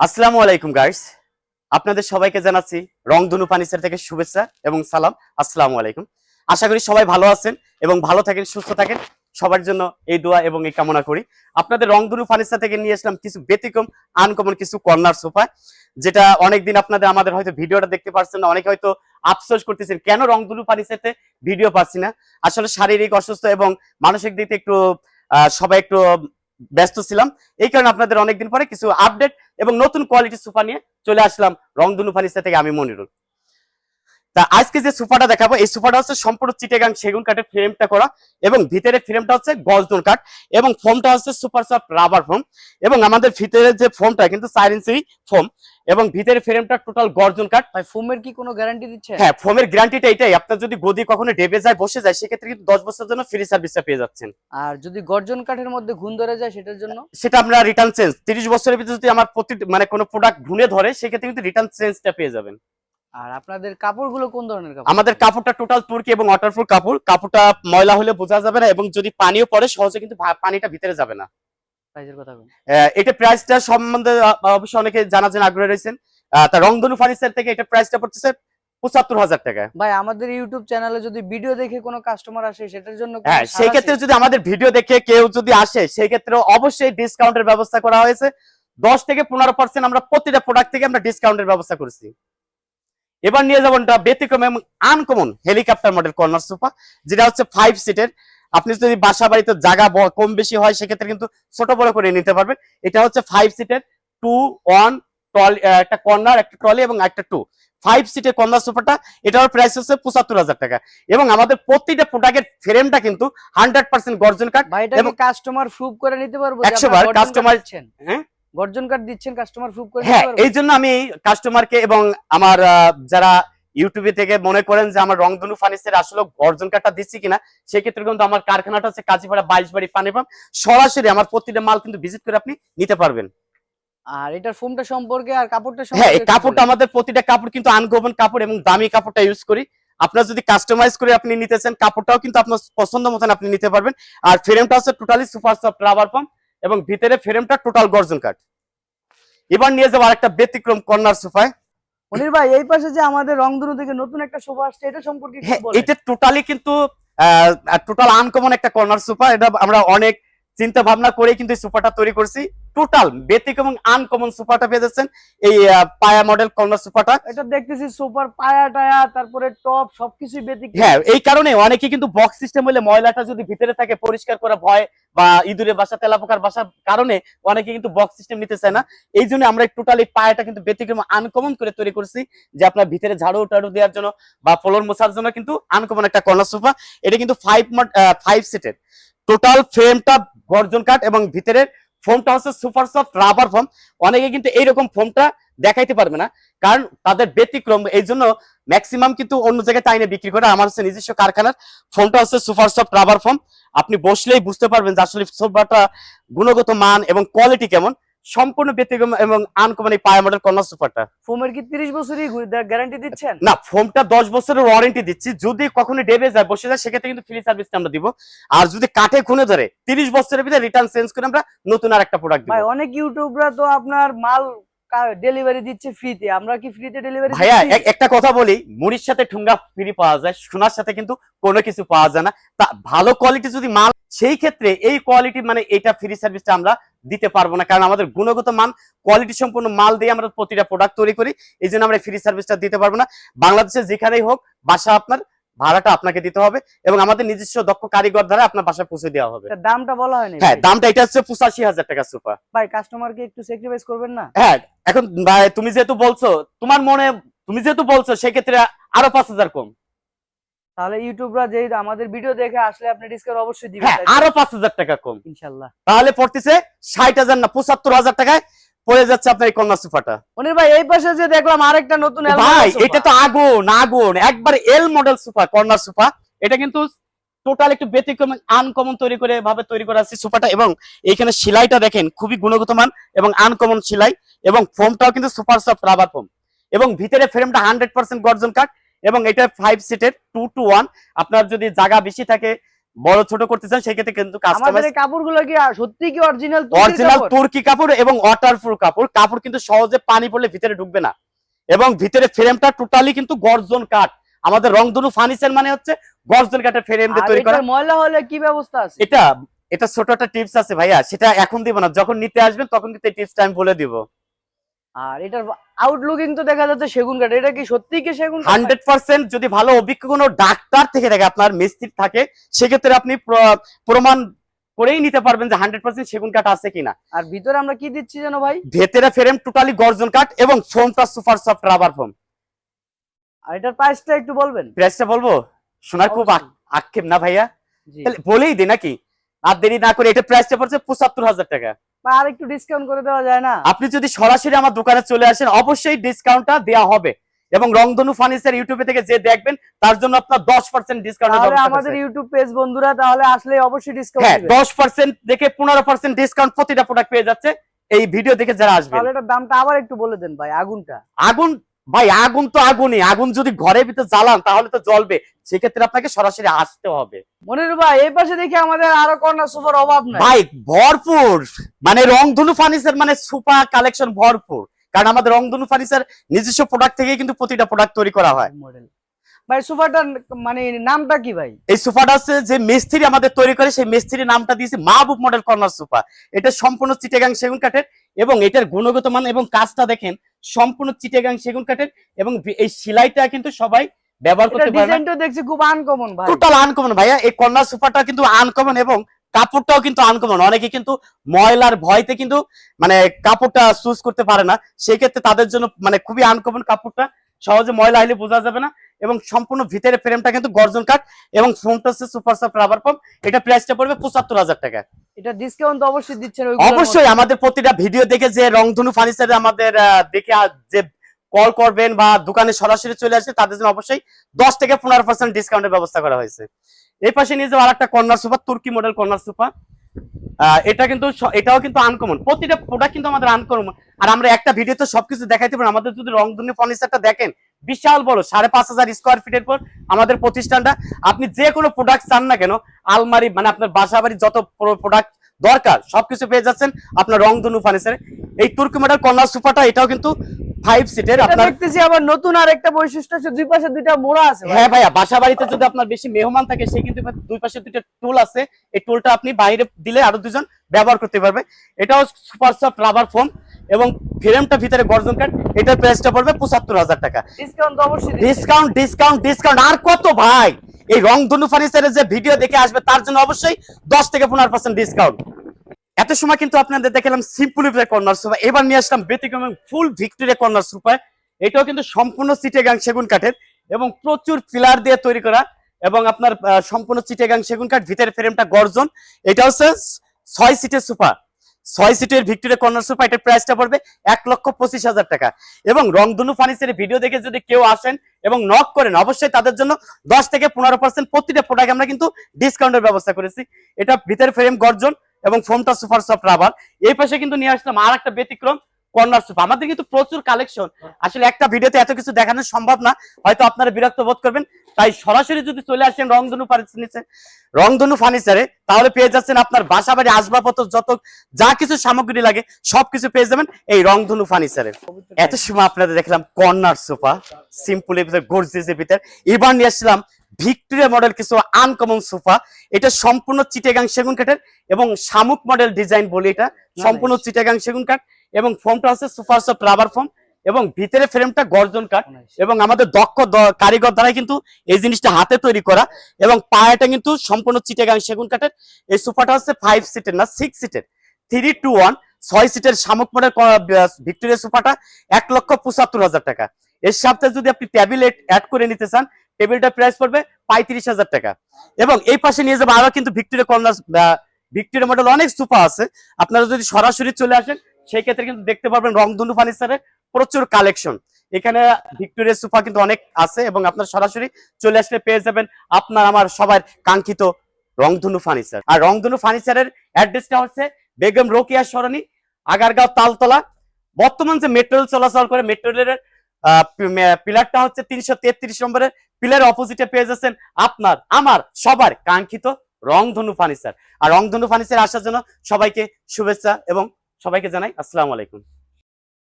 আসসালামু আলাইকুম গাইস আপনাদের সবাইকে জানাচ্ছি রংধনু ফার্নিচার থেকে শুভেচ্ছা এবং সালাম। আসসালামু আলাইকুম। আশা করি সবাই ভালো আছেন এবং ভালো থাকেন, সুস্থ থাকেন। সবার জন্য এই দোয়া এবং এই কামনা করি। আপনাদের রংধনু ফার্নিচার থেকে নিয়ে আসলাম কিছু ব্যতিক্রম আনকমন কিছু কর্নার সোফা যেটা অনেকদিন আপনাদের, আমাদের হয়তো ভিডিওটা দেখতে পারছেন না, অনেকে হয়তো আফসোস করতেছেন, কেন রংধনু ফার্নিচারতে ভিডিও পাচ্ছি না? আসলে শারীরিক অসুস্থ এবং মানসিক দিক একটু সবাই একটু ব্যস্ত ছিলাম। এই কারণে আপনাদের অনেকদিন পরে কিছু আপডেট এবং নতুন কোয়ালিটি সোফা নিয়ে চলে আসলাম রংধনু ফার্নিচার থেকে আমি মনিরুল। তা আজকে যে সোফাটা দেখাবো এই সোফাটা হচ্ছে সম্পূর্ণ চিটেগাং সেগুন কাঠের ফ্রেমটা করা এবং ভিতরে ফ্রেমটা হচ্ছে গজদন কাঠ এবং ফোমটা হচ্ছে সুপার সফট রাবার ফোম এবং আমাদের ভিতরে যে ফোমটা কিন্তু চার ইঞ্চি ফোম এবং ভিতরে ফ্রেমটা টোটাল গর্জন কাঠ। ভাই ফোমের কি কোনো গ্যারান্টি দিচ্ছে? হ্যাঁ ফোমের গ্যারান্টিটা এটাই আপনার যদি গদি কখনো ডেবে যায় বসে যায় সেক্ষেত্রে কিন্তু দশ বছরের জন্য ফ্রি সার্ভিসটা পেয়ে যাচ্ছেন। আর যদি গর্জন কাঠের মধ্যে ঘুণ ধরে যায় সেটার জন্য? সেটা আমরা রিটার্ন চেঞ্জ তিরিশ বছরের ভিতরে যদি আমার প্রতি মানে কোনো প্রোডাক্ট ঘুরে ধরে সেক্ষেত্রে কিন্তু রিটার্ন চেঞ্জটা পেয়ে যাবেন। আর আপনাদের কাপড়গুলো কোন ধরনের কাপড়? আমাদের কাপড়টা টোটাল তুর্কি এবং ওয়াটারপ্রুফ কাপড়। কাপড়টা ময়লা হলে বোঝা যাবে না এবং যদি পানিও পড়ে সহজে কিন্তু পানিটা ভিতরে যাবে না। প্রাইসের কথা বলুন এটা প্রাইসটা সম্বন্ধে অনেকে আগ্রহ রয়েছেন। তা রংধনু ফার্নিচার থেকে এটা প্রাইসটা পড়তেছে পঁচাত্তর হাজার টাকা। ভাই আমাদের ইউটিউব চ্যানেলে যদি ভিডিও দেখে কোনো কাস্টমার আসে সেটার জন্য হ্যাঁ সেই ক্ষেত্রে যদি আমাদের ভিডিও দেখে কেউ যদি আসে সেই ক্ষেত্রে অবশ্যই ডিসকাউন্টের ব্যবস্থা করা হয়েছে। দশ থেকে পনেরো পার্সেন্ট আমরা প্রতিটা প্রোডাক্ট থেকে আমরা ডিসকাউন্টের ব্যবস্থা করেছি। এবার নিয়ে যাব একটা ব্যতিক্রম এবং uncommon helicopter model corner sofa যেটা হচ্ছে ফাইভ সিটের আপনি যদি বাসা বাড়িতে জায়গা কম বেশি হয় সেক্ষেত্রে কিন্তু ছোট বড় করে নিতে পারবেন। এটা হচ্ছে ফাইভ সিটের টু ওয়ান ট্রলি একটা কর্নার একটা ট্রলি এবং একটা টু ফাইভ সিটের কর্নার সোফাটা এটার প্রাইস হচ্ছে পঁচাত্তর হাজার টাকা। এবং আমাদের প্রতিটা প্রোডাক্টের ফ্রেমটা কিন্তু হান্ড্রেড পার্সেন্ট গর্জন কাঠ এবং- কাস্টমার প্রুফ করে নিতে পারব 100 বার দিচ্ছেন। হ্যাঁ? গর্জন কাঠ দিচ্ছেন কাস্টমার প্রুফ করে হ্যাঁ এই জন্য আমি কাস্টমারকে এবং আমার যারা ইউটিউবে থেকে মনে করেন যে আমার রংধনু ফার্নিচার আসলে অর্জন কার্ডটা দিচ্ছি কিনা সেক্ষেত্রে কিন্তু আমার কারখানাটা হচ্ছে কাজীপাড়া বাইশ বাড়ি পানি পাম্প সরাসরি আমার প্রতিটা মাল কিন্তু ভিজিট করে আপনি নিতে পারবেন। আর এটার ফোমটা সম্পর্কে আর কাপড়টা হ্যাঁ এই কাপড়টা আমাদের প্রতিটা কাপড় কিন্তু আনগোবন কাপড় এবং দামি কাপড়টা ইউজ করি। আপনার যদি কাস্টমাইজ করে আপনি নিতে চান কাপড়টাও কিন্তু আপনার পছন্দ মতন আপনি নিতে পারবেন। আর ফ্রেমটা হচ্ছে totally super soft rubber pump এবং ভিতরে ফ্রেমটা টোটাল গর্জন কাঠ। এবার নিয়ে যাব আরেকটা ব্যতিক্রম কর্নার সোফায় মনির ভাই এই পাশে যে আমাদের রংধনু থেকে নতুন একটা সোফা আসছে এটা সম্পর্কে হ্যাঁ এটা টোটালি কিন্তু টোটাল আনকমন একটা কর্নার সোফা এটা আমরা অনেক চিন্তা ভাবনা করে কিন্তু এই সোফাটা তৈরি করছি। টোটাল ব্যতিক্রম এবং আনকমন সোফাটা পেয়ে যাচ্ছেন। এই পায়া মডেল কর্নার সোফাটা এটা দেখতেছি সুপার পায়া টায়া তারপরে টপ সবকিছু ব্যতিক্রম। হ্যাঁ এই কারণে অনেকে কিন্তু বক্স সিস্টেম হলে ময়লাটা যদি ভিতরে থাকে পরিষ্কার করা ভয় বা ইঁদুরের বাসা তেলাপোকার বাসার কারণে অনেকে কিন্তু বক্স সিস্টেম নিতে চায় না। এই জন্য আমরা টোটাল এই পায়াটা কিন্তু ব্যতিক্রম আনকমন করে তৈরি করছি যে আপনার ভিতরে ঝাড়ু টাড়ু দেওয়ার জন্য বা ফ্লোর মোছার জন্য কিন্তু আনকমন একটা কর্নার সোফা এটা কিন্তু ফাইভ ফাইভ সিটের টোটাল ফ্রেমটা গর্জন কাঠ এবং ভিতরের ফোমটা হচ্ছে সুপার সফট রাবার ফোম অনেকে কিন্তু এইরকম ফোমটা দেখাইতে পারবে না, কারণ তাদের ব্যতিক্রম। এই জন্য ম্যাক্সিমাম কিন্তু অন্য জায়গায় টাইনে বিক্রি করে। আমার হচ্ছে নিজস্ব কারখানার ফোনটা হচ্ছে সুপার সফট রাবার ফোম আপনি বসলেই বুঝতে পারবেন যে আসলে সোফাটা গুণগত মান এবং কোয়ালিটি কেমন। সম্পূর্ণ ব্যতিক্রম এবং আনকমন এই পায়া মডেল কর্নার সোফাটা ফোমের কি 30 বছরই গ্যারান্টি দিচ্ছেন? না ফোমটা দশ বছরের ওয়ারেন্টি দিচ্ছি। যদি কখনো ডেবে যায় বসে যায় সেক্ষেত্রে কিন্তু ফ্রি সার্ভিসটা আমরা দিব। আর যদি কাঠে খুনে ধরে তিরিশ বছরের ভিতরে রিটার্ন চেঞ্জ করে আমরা নতুন আর একটা প্রোডাক্ট ভাই অনেক ইউটিউবরা তো আপনার মাল ডেলিভারি দিচ্ছে ফ্রিতে আমরা কি ফ্রিতে ডেলিভারি ভাইয়া একটা কথা বলি মুড়ির সাথে ঠুঙ্গা ফ্রি পাওয়া যায় সোনার সাথে কিন্তু কোনো কিছু পাওয়া যায় না। তা ভালো কোয়ালিটি যদি মাল সেই ক্ষেত্রে এই কোয়ালিটি মানে এটা ফ্রি সার্ভিসটা আমরা দিতে পারব না কারণ আমাদের গুণগত মান কোয়ালিটি সম্পূর্ণ মাল দিয়ে আমরা প্রতিটা প্রোডাক্ট তৈরি করি এই জন্য আমরা ফ্রি সার্ভিসটা দিতে পারব না। বাংলাদেশে যেখানেই হোক বাসা আপনার ভাড়াটা আপনাকে দিতে হবে এবং আমাদের নিজস্ব দক্ষ কারিগর দ্বারা আপনার বাসায় পৌঁছে দেওয়া হবে। দামটা বলা হয়নি হ্যাঁ দামটা এটা হচ্ছে পঁচাশি হাজার টাকা সুপার ভাই কাস্টমারকে একটু স্যাক্রিফাইস করবেন না? হ্যাঁ এখন ভাই, তুমি যেহেতু বলছো তোমার মনে তুমি যেহেতু বলছো সেক্ষেত্রে আরও পাঁচ হাজার কম। তাহলে ইউটিউবরা যে আমাদের ভিডিও দেখে আসলে আপনি ডিসকাউন্ট অবশ্যই দিবেন হ্যাঁ আরও পাঁচ হাজার টাকা কম। ইনশাআল্লাহ তাহলে পড়তেছে ষাট হাজার না পঁচাত্তর হাজার টাকায় পড়ে যাচ্ছে আপনার এই কন্যা সোফাটা। মনির ভাই এই পাশে যে দেখলাম আরেকটা নতুন ভাই এটা তো আগুন আগুন। একবার L model sofa corner sofa. এটা কিন্তু টোটাল একটু ব্যতিক্রম আনকমন তৈরি করে ভাবে তৈরি করা আছে সোফাটা এবং এখানে সেলাইটা দেখেন খুবই গুণগত মান এবং আনকমন সেলাই এবং ফোমটাও কিন্তু সুপার সফট রাবার ফোম এবং ভিতরে ফ্রেমটা হান্ড্রেড পার্সেন্ট গর্জন কাঠ এবং এটা ফাইভ সিটের টু টু ওয়ান আপনার যদি জায়গা বেশি থাকে বড় ছোট করতে চান সেক্ষেত্রে কিন্তু আমাদের কাপড়গুলো কি সত্যি কি অরিজিনাল অরিজিনাল তুর্কি কাপড় এবং ওয়াটারপ্রুফ কাপড়। কাপড় কিন্তু সহজে পানি পড়লে ভিতরে ঢুকবে না। এবং ভিতরে ফ্রেমটা টোটালি কিন্তু গর্জন কাঠ। আমাদের রংধনু ফার্নিচার মানে হচ্ছে গর্জন কাঠের ফ্রেম দিয়ে তৈরি করা। ময়লা হলে কি ব্যবস্থা আছে? এটা এটা ছোট একটা টিপস আছে ভাইয়া। সেটা এখন দিব না। যখন নিতে আসবেন তখন কিন্তু এই টিপসটা আমি বলে দিব। আর এটার আউটলুকিং তো দেখা যাচ্ছে সেগুন কাঠ এটা কি সত্যি কি সেগুন হান্ড্রেড পার্সেন্ট যদি ভালো অভিজ্ঞ কোনো ডাক্তার থেকে থাকে আপনার মিস্ত্রি থাকে সেক্ষেত্রে আপনি প্রমাণ করেই নিতে পারবেন যে হান্ড্রেড পার্সেন্ট সেগুন কাঠ আছে কিনা। আর ভিতরে আমরা কি দিচ্ছি জানো ভাই? ভেতরে ফ্রেম টোটালি গর্জন কাঠ এবং ফোমটা সুপার সফট রাবার ফোম আর এটার প্রাইসটা একটু বলবেন? প্রাইসটা বলব? শোনার খুব আক- আক্ষেপ না ভাইয়া। তাহলে বলেই দে নাকি? আর দেরি না করে এটা প্রাইসটা পড়ছে পঁচাত্তর হাজার টাকা। আর একটু ডিসকাউন্ট করে দেওয়া যায় না? আপনি যদি সরাসরি আমার দোকানে চলে আসেন অবশ্যই ডিসকাউন্টটা দেওয়া হবে। এবং রংধনু ফার্নিচার ইউটিউবে থেকে যে দেখবেন তার জন্য আপনার দশ পার্সেন্ট তাহলে ডিসকাউন্ট আমাদের ইউটিউব পেজ বন্ধুরা তাহলে আসলে অবশ্যই হ্যাঁ ডিসকাউন্ট দশ পার্সেন্ট দেখে পনেরো পার্সেন্ট ডিসকাউন্ট প্রতিটা প্রোডাক্ট পেয়ে যাচ্ছে। এই ভিডিও দেখে যারা আসবে তাহলে এটার দামটা আবার একটু বলে দেন ভাই আগুনটা। আগুন ভাই আগুন তো আগুনই। আগুন যদি ঘরের ভিতরে জ্বালান তাহলে তো জ্বলবে। সেক্ষেত্রে আপনাকে সরাসরি আসতে হবে। মনির ভাই এই পাশে দেখি আমাদের আরও কর্নার সুপার অভাব নাই। ভাই ভরপুর। মানে রংধনু ফার্নিচার মানে সুপার কালেকশন ভরপুর। কারণ আমাদের রংধনু ফার্নিচার নিজস্ব প্রোডাক্ট থেকে কিন্তু প্রতিটা প্রোডাক্ট তৈরি করা হয়। মডেল ভাই সোফাটার মানে নামটা কি ভাই? এই সোফাটা আছে যে মিস্ত্রি আমাদের তৈরি করে সেই মিস্ত্রির নামটা দিয়েছে মাহবুব মডেল কর্নার সোফা এটা সম্পূর্ণ চিটেগাং সেগুন কাঠের এবং এটার গুণগত মান এবং কাজটা দেখেন সম্পূর্ণ চিটেগাং সেগুন কাঠের এবং এই সেলাইটা কিন্তু সবাই ব্যবহার করতে পারে ডিজাইনটা দেখছি খুব আনকমন ভাই। টোটাল আনকমন ভাইয়া এই কর্নার সোফাটা কিন্তু আনকমন এবং কাপড়টাও কিন্তু আনকমন অনেকে কিন্তু ময়লার ভয়তে কিন্তু মানে কাপড়টা চুজ করতে পারে না। সেই ক্ষেত্রে তাদের জন্য মানে খুবই আনকমন কাপড়টা। সহজে ময়লা হলে বোঝা যাবে না। এবং সম্পূর্ণ ভিতরে ফ্রেমটা কিন্তু গর্জন কাঠ এবং ফোমটা হচ্ছে সুপার সফট রাবার পাম্প এটা প্রাইসটা পড়বে পঁচাত্তর হাজার টাকা। এটা ডিসকাউন্ট তো অবশ্যই দিচ্ছেন অবশ্যই আমাদের প্রতিটা ভিডিও দেখে যে রংধনু ফার্নিচারে আমাদের দেখে যে কল করবেন বা দোকানে সরাসরি চলে আসবে তাদের জন্য অবশ্যই দশ থেকে পনেরো পার্সেন্ট ডিসকাউন্টের ব্যবস্থা করা হয়েছে। এই পাশে নিয়ে যাওয়া আরেকটা কর্নার সোফা তুর্কি মডেল কর্নার সোফা এটা কিন্তু এটাও কিন্তু আনকমন প্রতিটা প্রোডাক্ট কিন্তু আমাদের আনকমন আর আমরা একটা ভিডিওতে সবকিছু দেখাইতে পারি। আমাদের যদি রংধনু ফার্নিচারটা দেখেন বিশাল বড় সাড়ে পাঁচ হাজার স্কোয়ার ফিটের পর আমাদের প্রতিষ্ঠানটা। আপনি যে কোনো প্রোডাক্ট চান না কেন আলমারি মানে আপনার বাসা বাড়ির যত প্রোডাক্ট দরকার সবকিছু পেয়ে যাচ্ছেন আপনার রংধনু ফার্নিচারে এই তুর্কি মডেল কর্নার সোফাটা এটাও কিন্তু ফাইভ সিটের আপনার দেখতেছি আবার নতুন আর একটা বৈশিষ্ট্য আছে দুই পাশে দুইটা মোড়া আছে হ্যাঁ ভাইয়া বাসা বাড়িতে যদি আপনার বেশি মেহমান থাকে সে কিন্তু দুই পাশে দুইটা টুল আছে। এই টুলটা আপনি বাইরে দিলে আরও দুজন ব্যবহার করতে পারবে। এটাও সুপার সফট রাবার ফোম এবং ফ্রেমটা ভিতরে গর্জন কাঠ এটার প্রাইসটা পড়বে পঁচাত্তর হাজার টাকা। ডিসকাউন্ট অবশ্যই। ডিসকাউন্ট ডিসকাউন্ট ডিসকাউন্ট আর কত ভাই? এই রং রংধনু ফার্নিচারের যে ভিডিও দেখে আসবে তার জন্য অবশ্যই দশ থেকে পনেরো পার্সেন্ট ডিসকাউন্ট এত সময় কিন্তু আপনাদের দেখালাম সিম্পলি কর্নার সোফা এবার নিয়ে আসলাম ব্যতিক্রম ফুল ভিক্টোরিয়া কর্নার সোফা এটাও কিন্তু সম্পূর্ণ চিটেগাং সেগুন কাঠের এবং প্রচুর পিলার দিয়ে তৈরি করা এবং আপনার সম্পূর্ণ চিটেগাং সেগুন কাঠ ভিতরের ফ্রেমটা গর্জন। এটা হচ্ছে ছয় সিটের সোফা ছয় সিটের ভিক্টোরিয়া কর্নার সোফা এটার প্রাইসটা পড়বে এক লক্ষ পঁচিশ হাজার টাকা। এবং রংধনু ফার্নিচারের ভিডিও দেখে যদি কেউ আসেন এবং নক করেন, অবশ্যই তাদের জন্য দশ থেকে পনেরো পার্সেন্ট প্রতিটা প্রোডাক্ট আমরা কিন্তু ডিসকাউন্টের ব্যবস্থা করেছি। এটা ভিতরে ফ্রেম গর্জন এবং ফোনটা সুপার সফট রাবার এই পাশে কিন্তু নিয়ে আসলাম আর একটা ব্যতিক্রম। কর্নার সোফা আমাদের কিন্তু প্রচুর কালেকশন আসলে একটা ভিডিওতে এত কিছু দেখানো সম্ভব না। হয়তো আপনারা বিরক্ত বোধ করবেন। তাই সরাসরি যদি চলে আসেন রংধনু ফার্নিচারে রংধনু ফার্নিচারে তাহলে পেয়ে যাচ্ছেন আপনার বাসা বাড়ি আসবাবপত্র যত যা কিছু সামগ্রী লাগে সবকিছু পেয়ে যাবেন এই রংধনু ফার্নিচারে এত সময় আপনাদের দেখলাম কর্নার সোফা সিম্পল এর ভিতরে গর্জিয়াস এর ভিতরে। এবার নিয়ে আসলাম ভিক্টোরিয়া মডেল কিছু আনকমন সোফা এটা সম্পূর্ণ চিটেগাং সেগুন কাঠের এবং শামুক মডেল ডিজাইন বলি এটা। সম্পূর্ণ চিটেগাং সেগুন কাঠ এবং ফোমটা হচ্ছে সুপার সফট রাবার ফোম এবং ভিতরে ফ্রেমটা গর্জন কাঠ এবং আমাদের দক্ষ কারিগর দ্বারা কিন্তু এই জিনিসটা হাতে তৈরি করা এবং পায়াটা কিন্তু সম্পূর্ণ চিটে চিটেগাং সেগুন কাঠের। এই সোফাটা হচ্ছে ফাইভ সিটের না সিক্স সিটের থ্রি টু ওয়ান ছয় সিটের শামুক মডেল ভিক্টোরিয়া সোফাটা এক লক্ষ পঁচাত্তর হাজার টাকা। এর সাথে যদি আপনি টেবিল অ্যাড করে নিতে চান টেবিলটা প্রাইস পড়বে পঁয়ত্রিশ হাজার টাকা। এবং এই পাশে নিয়ে যাব আরও কিন্তু ভিক্টোরিয়া কর্নার ভিক্টোরিয়া মডেল অনেক সোফা আছে। আপনারা যদি সরাসরি চলে আসেন সেই ক্ষেত্রে কিন্তু দেখতে পারবেন রংধনু ফার্নিচারের প্রচুর কালেকশন। এখানে ভিক্টোরিয়া সোফা কিন্তু অনেক আছে এবং আপনার সরাসরি চলে আসলে পেয়ে যাবেন আপনার, আমার সবার কাঙ্ক্ষিত রংধনু ফার্নিচার। আর রংধনু ফার্নিচারের অ্যাড্রেসটা হচ্ছে বেগম রোকিয়া সরণি, আগারগাঁও তালতলা। বর্তমান যে মেট্রো রেল চলাচল করে মেট্রো রেলের পিলারটা হচ্ছে তিনশো তেত্রিশ নম্বরের। পিলার অপোজিটে পেয়ে যাচ্ছেন আপনার, আমার সবার কাঙ্ক্ষিত রংধনু ফার্নিচার। আর রংধনু ফার্নিচার আসার জন্য সবাইকে শুভেচ্ছা এবং সবাইকে জানাই আসসালামু আলাইকুম।